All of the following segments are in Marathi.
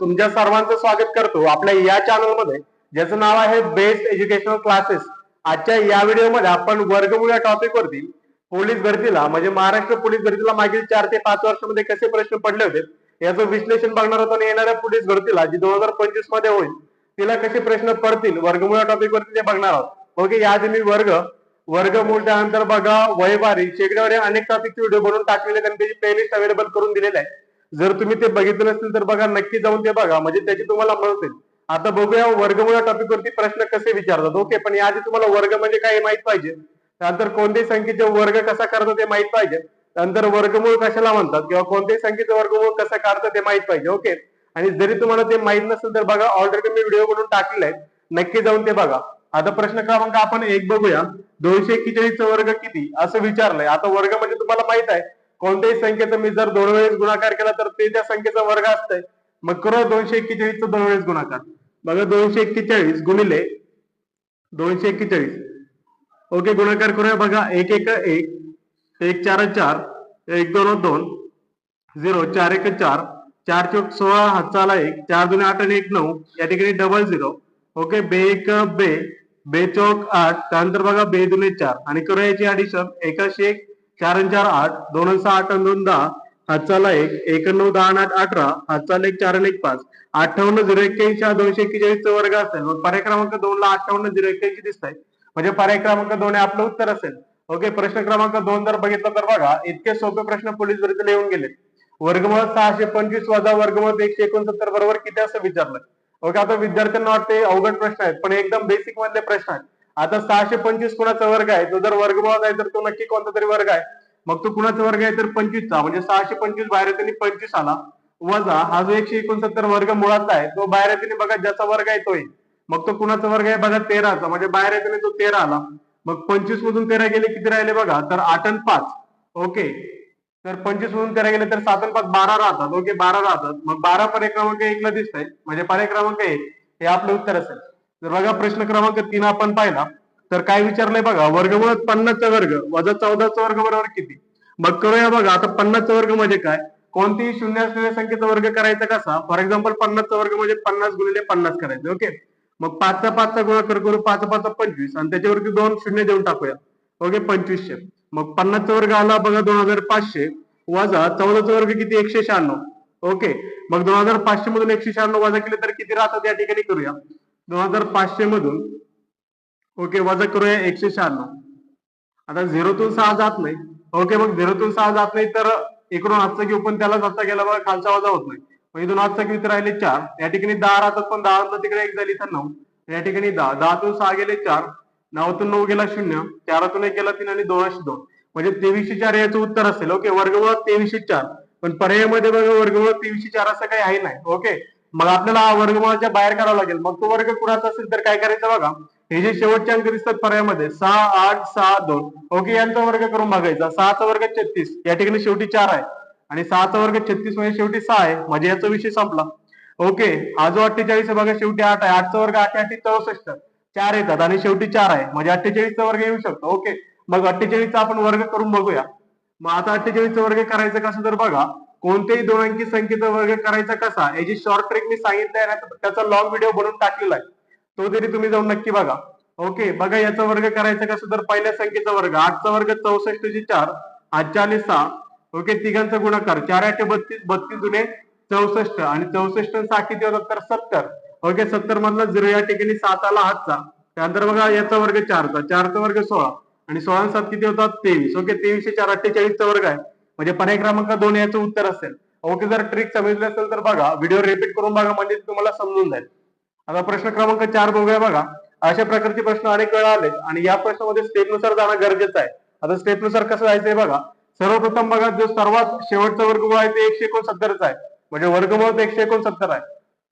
तुमच्या सर्वांचं स्वागत करतो. आपल्या या चॅनलमध्ये ज्याचं नाव आहे बेस्ट एज्युकेशनल क्लासेस आजच्या या व्हिडिओमध्ये आपण वर्गमूळ या टॉपिक वरती पोलीस भरतीला म्हणजे महाराष्ट्र पोलीस भरतीला मागील चार ते पाच वर्षामध्ये कसे प्रश्न पडले होते याचं विश्लेषण बघणार होतो आणि येणाऱ्या पोलीस भरतीला जी दोन हजार पंचवीसमध्ये होईल तिला कसे प्रश्न पडतील वर्गमूळ टॉपिक वरती ते बघणार आहोत. ओके याआधी मी वर्ग वर्गमूळ त्यानंतर बघा वयवारी शेकड्यावर अनेक टॉपिकचे व्हिडिओ बनवून टाकलेले आणि त्याची प्लेलिस्ट अवेलेबल करून दिलेले आहे. जर तुम्ही ते बघितलं नसेल तर बघा नक्की जाऊन ते बघा. म्हणजे त्याची तुम्हाला मदत आता बघूया वर्गमुळा टॉपिक वरती प्रश्न कसे विचारतात. ओके पण याआधी तुम्हाला वर्ग म्हणजे काय माहीत पाहिजे. त्यानंतर कोणत्याही संख्येचे वर्ग कसा करतात ते माहीत पाहिजे. त्यानंतर वर्गमूळ कशाला म्हणतात किंवा कोणत्याही संख्येचं वर्गमूळ कसं काढतं ते माहीत पाहिजे. ओके? आणि जरी तुम्हाला ते माहीत नसेल तर बघा ऑलरेडी मी व्हिडिओ बनवून टाकलेला आहे. नक्की जाऊन ते बघा. आता प्रश्न क्रमांक आपण एक बघूया. दोनशे एक्केचाळीसचा वर्ग किती? असं विचारलंय. आता वर्ग म्हणजे तुम्हाला माहीत आहे. कोणत्याही संख्येचा मी जर दोन वेळेस गुणाकार केला तर ते त्या संख्येचा वर्ग असतंय. मग करूया दोनशे एक्केचाळीसचा दोन वेळेस गुणाकार. बघा दोनशे एक्केचाळीस गुणिले दोनशे एक्केचाळीस. ओके गुणाकार करूया. बघा एक एक एक एक चार चार एक दोन दोन झिरो चार एक चार चार चौक सोळा हाताला एक चार दोन आठ आणि एक नऊ या ठिकाणी डबल झिरो ओके बे एक बे बे चौक आठ त्यानंतर बघा बे दोन चार आणि करूया याची ऍडिशन एकाशे एक चार आणि चार आठ दोन सहा आठ दोन दहा. हातचाला एक एक दहा आणि आठ अठरा. हातचाल एक चार आणि एक पाच. अठ्ठावन्न झिरो एक्क्याऐंशी हा दोनशे एक्केचाळीस वर्ग असेल. मग पर्याय क्रमांक दोन ला अठ्ठावन्न झिरो एक्क्याऐंशी दिसत आहे म्हणजे पर्याय क्रमांक दोन हे आपलं उत्तर असेल. ओके प्रश्न क्रमांक दोन जर बघितलं तर बघा इतके सोपे प्रश्न पोलीस भरतीला येऊन गेले वर्गमूळ सहाशे पंचवीस वजा वर्गमूळ एकशे एकोणसत्तर बरोबर किती असं विचारलं? ओके आता विद्यार्थ्यांना वाटते अवघड प्रश्न आहेत पण एकदम बेसिक मधले प्रश्न आहेत. आता सहाशे पंचवीस कुणाचा वर्ग आहे? तो जर वर्गमूळात आहे तर तो नक्की कोणता तरी वर्ग आहे? मग तो कुणाचा वर्ग आहे तर पंचवीसचा. म्हणजे सहाशे पंचवीस बाहेर त्यांनी पंचवीस आला. वजा हा जो एकशे एकोणसत्तर वर्ग मुळाचा आहे तो बाहेर येताना बघा ज्याचा वर्ग आहे तो येईल मग तो कुणाचा वर्ग आहे बघा तेराचा. म्हणजे बाहेर येताना तो तेरा आला. मग पंचवीस मधून तेरा गेले किती राहिले बघा? तर आठ आणि पाच. ओके. तर पंचवीस मधून तेरा गेले तर सात आणि पाच बारा राहतात. ओके बारा राहतात. मग बारा पर्याय क्रमांक एकला दिसत आहे म्हणजे पर्याय क्रमांक एक. हे आपलं उत्तर असेल. जर बघा प्रश्न क्रमांक तीन आपण पाहिला तर काय विचारलंय बघा वर्गमूळ पन्नासचा वर्ग वजा चौदाचा वर्ग बरोबर किती? मग करूया बघा आता पन्नासचा वर्ग म्हणजे काय? कोणतीही शून्य असलेल्या संख्येचा वर्ग करायचा कसा? फॉर एक्झाम्पल पन्नासचा वर्ग म्हणजे पन्नास गुणिले पन्नास करायचं ओके मग पाचचा पाचचा गुणाकार करू पाच पाच पंचवीस आणि त्याच्यावरती दोन शून्य देऊन टाकूया ओके पंचवीसशे. मग पन्नासचा वर्ग आला बघा दोन हजार पाचशे वजा चौदाचा वर्ग किती? एकशे शहाण्णव ओके मग दोन हजार पाचशे मधून एकशे शहाण्णव वजा केले तर किती राहतात? या ठिकाणी करूया. दोन हजार पाचशे मधून ओके वजा करूया एकशे शहाण्णव. आता झिरोतून सहा जात नाही. ओके मग झिरोतून सहा जात नाही तर इकडून हातचा घेऊ पण त्याला जाता गेला बघा खालचा वजा होत नाही. मग इथून हातचा घेऊ तर राहिले चार. या ठिकाणी दहा राहतात पण दहा तिकडे एक झाली तर नऊ. या ठिकाणी दहा. दहातून सहा गेले चार. नऊतून नऊ गेला शून्य. चारातून एक गेला तीन आणि दोनशे दोन. म्हणजे तेवीसशे चार याचं उत्तर असेल. ओके वर्गमुळात तेवीसशे चार. पण पर्यायामध्ये बघा वर्गमुळात तेवीसशे चार असं काही आहे नाही. ओके मग आपल्याला वर्गमुळाच्या बाहेर करावा लागेल? मग तो वर्ग कुणाचा असेल तर काय करायचं बघा? हे जे शेवटचे अंक दिसतात पर्यायामध्ये सहा आठ सहा दोन. ओके यांचा वर्ग करून बघायचा. सहाचा वर्ग छत्तीस. या ठिकाणी शेवटी चार आहे. आणि सहाचा वर्ग छत्तीस म्हणजे शेवटी सहा आहे. म्हणजे याचा विषय संपला. ओके हा जो अठ्ठेचाळीस बघा शेवटी आठ आहे. आठचा वर्ग आठ आठ चौसष्ट. चार येतात आणि शेवटी चार आहे. म्हणजे अठ्ठेचाळीसचा वर्ग येऊ शकतो. ओके मग अठ्ठेचाळीसचा आपण वर्ग करून बघूया. मग आता अठ्ठेचाळीसचा वर्ग करायचा कसं तर बघा. कोणत्याही दोन अंकी संख्येचा वर्ग करायचा कसा? याची शॉर्ट ट्रिक मी सांगितलंय ना त्याचा लॉंग व्हिडिओ बनवून टाकलेला आहे. तो तरी तुम्ही जाऊन नक्की बघा. ओके बघा याचा वर्ग करायचा कसं? तर पहिल्या संख्येचा वर्ग. आठचा वर्ग चौसष्टची चार आठच्या आणि सहा. ओके तिघांचा गुणाकार. चार आठ बत्तीस बत्तीस जुने चौसष्ट. आणि चौसष्ट सहा किती होतात तर सत्तर. ओके सत्तर मधला झिरो या ठिकाणी सात आला हातचा त्यानंतर बघा याचा वर्ग चारचा. चारचा वर्ग सोळा. आणि सोळा सात किती होतात? तेवीस. ओके तेवीसशे चार अठ्ठेचाळीसचा वर्ग आहे. म्हणजे पर्याय क्रमांक दोन याचं उत्तर असेल. ओके जर ट्रिक समजली असेल तर बघा व्हिडिओ रिपीट करून बघा म्हणजे तुम्हाला समजून जाईल. आता प्रश्न क्रमांक चार बघूया बघा. अशा प्रकारचे प्रश्न अनेक वेळा आले आणि या प्रश्नामध्ये स्टेपनुसार जाणं गरजेचं आहे. आता स्टेपनुसार कसं जायचंय बघा. सर्वप्रथम बघा जो सर्वात शेवटचा वर्गमूळ आहे ते एकशे एकोणसत्तरचा आहे. म्हणजे वर्गमूळ एकशे एकोणसत्तर आहे.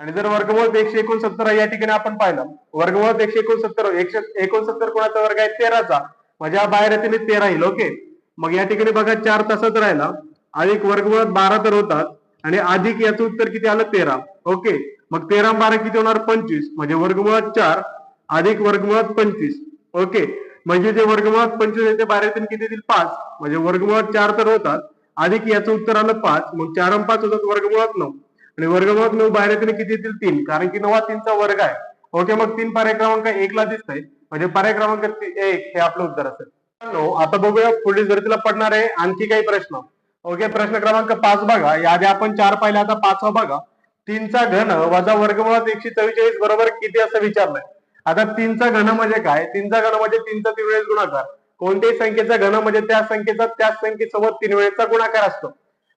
आणि जर वर्गमूळ एकशे एकोणसत्तर आहे या ठिकाणी आपण पाहिलं. वर्गमूळ एकशे एकोणसत्तर एकशे एकोणसत्तर कोणाचा वर्ग आहे? तेराचा. म्हणजे हा बाहेर येते तेरा येईल ओके? मग या ठिकाणी बघा चार तासात राहिला. अधिक वर्गमुळात बारा तर होतात आणि अधिक याचं उत्तर किती आलं? तेरा. ओके. मग तेरा बारा किती होणार? पंचवीस. म्हणजे वर्गमुळात चार अधिक वर्गमुळात पंचवीस. ओके. म्हणजे जे वर्गमुळात पंचवीस आहे ते बारातील किती येतील? पाच. म्हणजे वर्गमुळात चार तर होतात अधिक याचं उत्तर आलं पाच. मग चार पाच होतात वर्गमुळात नऊ. आणि वर्गमुळात नऊ बाहेर किती येतील? तीन. कारण की नवा तीनचा वर्ग आहे. ओके. मग तीन पर्याय क्रमांक एकला दिसतंय. म्हणजे पर्याय क्रमांक एक हे आपलं उत्तर असेल. आता बघूया पुढील पोलीस पडणार आहे आणखी काही प्रश्न. ओके प्रश्न क्रमांक पाच बघा. याआधी आपण चार पाहिले आता पाचवा बघा. तीनचा घन वजा वर्गमुळात एकशे चव्वेचाळीस बरोबर किती असं विचारलंय? आता तीनचा घन म्हणजे काय? तीनचा घन म्हणजे तीनचा तीन वेळेस गुणाकार. कोणत्याही संख्येचा घन म्हणजे त्या संख्येचा त्याच संख्येसोबत तीन वेळेचा गुणाकार असतो.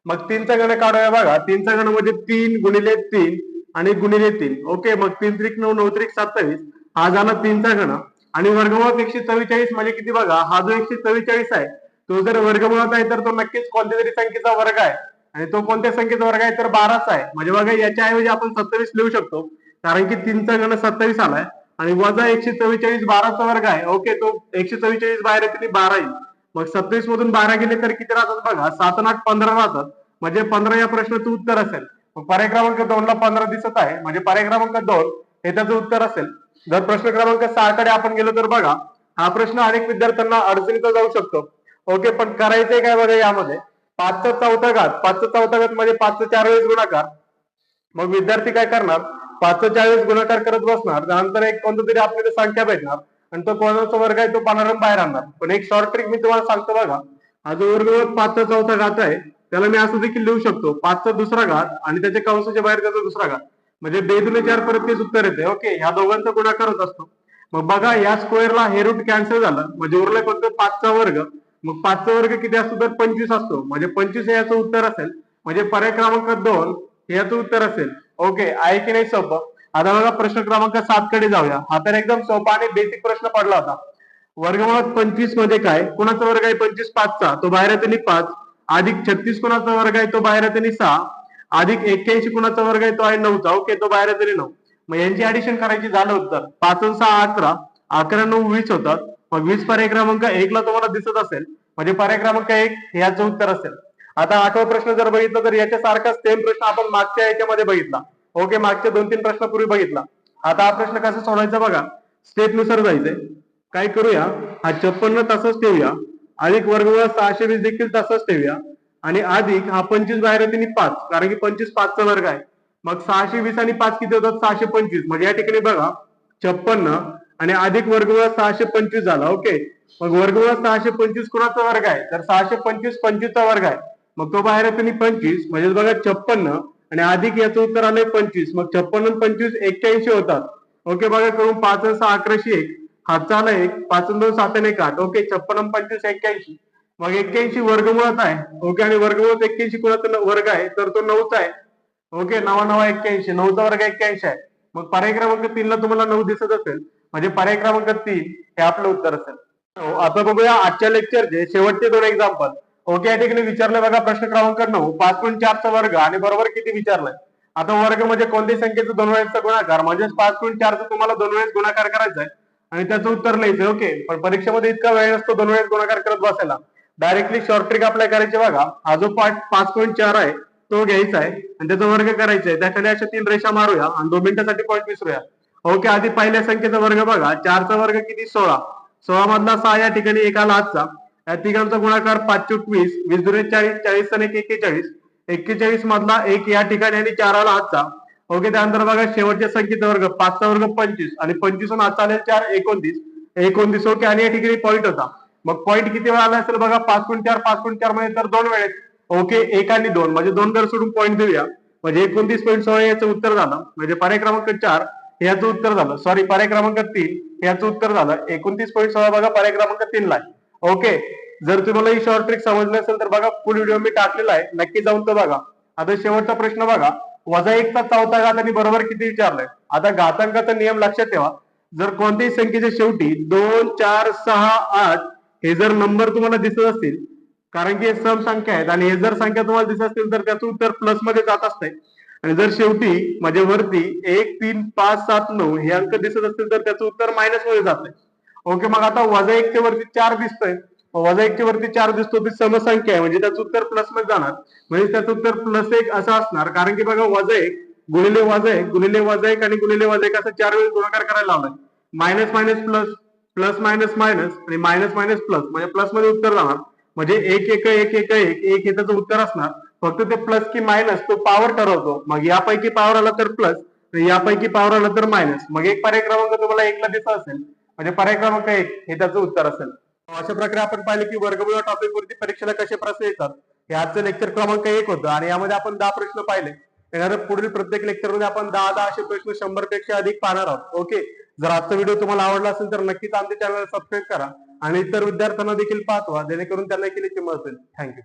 मग तीनचा घन काढूया बघा. तीनचा घन म्हणजे तीन गुणिले तीन आणि गुणिले तीन. ओके मग तीन त्रिक नऊ नऊ त्रिक सत्तावीस. हा झाला तीनचा घन. आणि वर्गमुळात एकशे चव्वेचाळीस म्हणजे किती बघा? हा जो एकशे चव्वेचाळीस आहे तो जर वर्गमुळात आहे तर तो नक्कीच कोणत्या तरी संख्येचा वर्ग आहे. आणि तो कोणत्या संख्येचा वर्ग आहे तर बाराचा आहे. म्हणजे बघा याच्या ऐवजी आपण सत्तावीस लिहू शकतो. कारण की तीनचा गण सत्तावीस आलाय. आणि वजा एकशे चव्वेचाळीस बाराचा वर्ग आहे. ओके तो एकशे चव्वेचाळीस बाहेर येते बारा येईल. मग सत्तावीस मधून बारा गेले तर किती राहतात बघा? सात आठ पंधरा राहतात. म्हणजे पंधरा या प्रश्नाचं उत्तर असेल. पर्याय क्रमांक दोन ला पंधरा दिसत आहे. म्हणजे पर्याय क्रमांक दोन हे त्याचं उत्तर असेल. जर प्रश्न क्रमांक सहा कडे आपण गेलो तर बघा हा प्रश्न अनेक विद्यार्थ्यांना अडचणीचा जाऊ शकतो. ओके पण करायचंय काय बघा यामध्ये? पाचचा चौथा घात पाचचा चौथा घात म्हणजे पाचचा चार वेळेस गुणाकार. मग विद्यार्थी काय करणार? पाचचा चार वेळेस गुणाकार करत बसणार. त्यानंतर एक कोणतं तरी आपल्याला संख्या भेटणार. आणि तो कोणाचा वर्ग आहे तो पानारम बाहेर आणणार. पण एक शॉर्ट ट्रिक मी तुम्हाला सांगतो बघा. हा जो वर्ग पाचचा चौथा घात आहे त्याला मी असं देखील लिहू शकतो. पाचचा दुसरा घात आणि त्याच्या कंसाच्या बाहेर त्याचा दुसरा घात. म्हणजे बेदुने चार परत तेच उत्तर येते ओके ह्या दोघांचा गुणाकार होत असतो. मग बघा या स्क्वेअरला हे रूट कॅन्सल झालं. म्हणजे उरलं फक्त पाचचा वर्ग. मग पाचचा वर्ग किती असतो? तर पंचवीस असतो. म्हणजे पंचवीस हे याचं उत्तर असेल. म्हणजे पर्याय क्रमांक दोन हे याचं उत्तर असेल. ओके आहे की नाही सोपं? आता बघा प्रश्न क्रमांक सात कडे जाऊया. हा तर एकदम सोपा आणि बेसिक प्रश्न पडला होता. वर्गमुळात पंचवीसमध्ये काय? कोणाचा वर्ग आहे पंचवीस? पाचचा. तो बाहेर येते पाच. अधिक छत्तीस कोणाचा वर्ग आहे? तो बाहेर येते सहा. अधिक एक्क्याऐंशी कुणाचा वर्ग आहे तो आहे नऊचा. ओके तो बाहेर तरी नऊ. मग यांची ऍडिशन करायची झालं तर पाच सहा अकरा. अकरा नऊ वीस होतात. मग वीस पर्याय क्रमांक एक ला तुम्हाला दिसत असेल. म्हणजे पर्याय क्रमांक एक हे याचं उत्तर असेल. आता आठवा प्रश्न जर बघितला तर याच्या सारखा सेम प्रश्न आपण मागच्या याच्यामध्ये बघितला. ओके मागच्या दोन तीन प्रश्नापूर्वी बघितला. आता हा प्रश्न कसा सोडवायचा बघा. स्टेपनुसार जायचंय. काय करूया? हा छप्पन्न तासच ठेवूया. अधिक वर्गवळ सहाशे वीस देखील तासच ठेवूया. आणि अधिक हा पंचवीस बाहेर येते पाच. कारण की पंचवीस पाचचा वर्ग आहे. मग सहाशे वीस आणि पाच किती होतात? सहाशे पंचवीस. म्हणजे या ठिकाणी बघा छप्पन्न आणि अधिक वर्गमुळा सहाशे पंचवीस झाला. ओके? मग वर्गमुळा सहाशे पंचवीस कोणाचा वर्ग आहे? तर सहाशे पंचवीस पंचवीसचा वर्ग आहे. मग तो बाहेर येतो पंचवीस. म्हणजे बघा छप्पन्न आणि अधिक याचं उत्तर आलंय पंचवीस. मग छप्पन्न पंचवीस एक्क्याऐंशी होतात. ओके बघा करून पाच सहा अकराशे एक. हातचा आला एक पाच दोन सात आणि एक आठ. ओके छप्पन्न पंचवीस एक्क्याऐंशी. मग एक्क्याऐंशी वर्गमुळात आहे. ओके आणि वर्गमुळात एक्क्याऐंशी कोणाचा वर्ग आहे तर तो नऊचा आहे. ओके नवा नवा एक्क्याऐंशी नऊचा वर्ग एक्क्याऐंशी आहे. मग पर्याय क्रमांक तीन ला तुम्हाला नऊ दिसत असेल. म्हणजे पर्याय क्रमांक तीन हे आपलं उत्तर असेल. आता बघूया आजच्या लेक्चरचे शेवटचे दोन एक्झाम्पल ओके या ठिकाणी विचारलं बघा प्रश्न क्रमांक नऊ पाच पॉईंट चारचा वर्ग आणि बरोबर किती विचारलाय? आता वर्ग म्हणजे कोणत्याही संख्येचा दोन वेळेसचा गुणाकार? म्हणजेच पाच पॉईंट चारचा तुम्हाला दोन वेळेस गुणाकार करायचा आहे आणि त्याचं उत्तर लिहायचं ओके पण परीक्षेमध्ये इतका वेळ नसतो दोन वेळेस गुणाकार करत बसायला. डायरेक्टली शॉर्ट ट्रिक अप्लाय करायची बघा. हा जो पार्ट पाच पॉईंट चार आहे तो घ्यायचा आहे. आणि त्याचा वर्ग करायचा आहे. त्याखाली अशा तीन रेषा मारूया आणि दोन मिनिटासाठी पॉईंट विसरूया. ओके आधी पहिल्या संख्येचा वर्ग बघा. चारचा वर्ग किती? सोळा. सोळा मधला सहा या ठिकाणी एका आला आजचा. या तिघांचा गुणाकार पाच वीस. वीस दुने चाळीस चाळीस आणि एक एक्केचाळीस. एक्केचाळीस मधला एक या ठिकाणी आणि चाराला आजचा. ओके त्यानंतर बघा शेवटच्या संख्येचा वर्ग. पाचचा वर्ग पंचवीस. आणि पंचवीस आज चार एकोणतीस. एकोणतीस. ओके आणि या ठिकाणी पॉईंट होता. मग पॉईंट किती वेळा आला असेल बघा पाच पॉईंट चार पाच पॉईंट चार म्हणजे तर दोन वेळेस ओके एक आणि दोन. म्हणजे दोन दर सोडून पॉईंट देऊया म्हणजे एकोणतीस पॉईंट सोळा याचं उत्तर झालं. म्हणजे पर्याय क्रमांक चार याचं उत्तर झालं. सॉरी पर्याय क्रमांक तीन याचं उत्तर झालं. एकोणतीस पॉईंट सोळा बघा पर्याय क्रमांक तीन ला ओके जर तुम्हाला ही शॉर्ट ट्रिक समजली असेल तर बघा फुल व्हिडिओ मी टाकलेला आहे. नक्की जाऊन तो बघा. आता शेवटचा प्रश्न बघा. वजा एकचा चौथा घात आणि बरोबर किती विचारलाय? आता घातांकाचा नियम लक्षात ठेवा. जर कोणत्याही संख्येच्या शेवटी दोन चार सहा आठ हे जर नंबर तुम्हाला दिसत असतील कारण की हे सम संख्या आहेत आणि हे जर संख्या तुम्हाला दिसत असतील तर त्याचं उत्तर प्लसमध्ये जात असते आणि जर शेवटी म्हणजे वरती एक तीन पाच सात नऊ हे अंक दिसत असतील तर त्याचं उत्तर मायनसमध्ये जाते ओके मग आता वजा एकच्या वरती चार दिसतंय. वजा एकच्या वरती चार दिसतो ती समसंख्या आहे म्हणजे त्याचं उत्तर प्लसमध्ये जाणार. म्हणजे त्याचं उत्तर प्लस एक असं असणार कारण की बघा वजा एक गुणिले वजा एक गुणिले वजा एक आणि गुणिले वजा एक असं चार वेळेस गुणाकार करायला लावलाय. Minus minus plus plus minus minus आणि मायनस मायनस प्लस. म्हणजे प्लसमध्ये उत्तर जाणार. म्हणजे एक एक एक एक एक एक हे त्याचं उत्तर असणार. फक्त ते प्लस की मायनस तो पॉवर ठरवतो. मग यापैकी पॉवर आला तर प्लस यापैकी पॉवर आला तर मायनस. मग एक पर्याय क्रमांक तुम्हाला एकला दिसत असेल. म्हणजे पर्याय क्रमांक एक हे त्याचं उत्तर असेल. अशा प्रकारे आपण पाहिलं की वर्गमूळ टॉपिक वरती परीक्षेला कसे प्रश्न येतात. हे आजचं लेक्चर क्रमांक एक होतं. आणि यामध्ये आपण दहा प्रश्न पाहिले. येणाऱ्या पुढील प्रत्येक लेक्चरमध्ये आपण दहा दहा असे प्रश्न शंभरपेक्षा अधिक पाहणार आहोत. ओके जर आजचा व्हिडिओ तुम्हाला आवडला असेल तर नक्कीच आमच्या चॅनलला सबस्क्राईब करा. आणि इतर विद्यार्थ्यांना देखील पाठवा जेणेकरून त्यांना केली किंमत असेल थँक्यू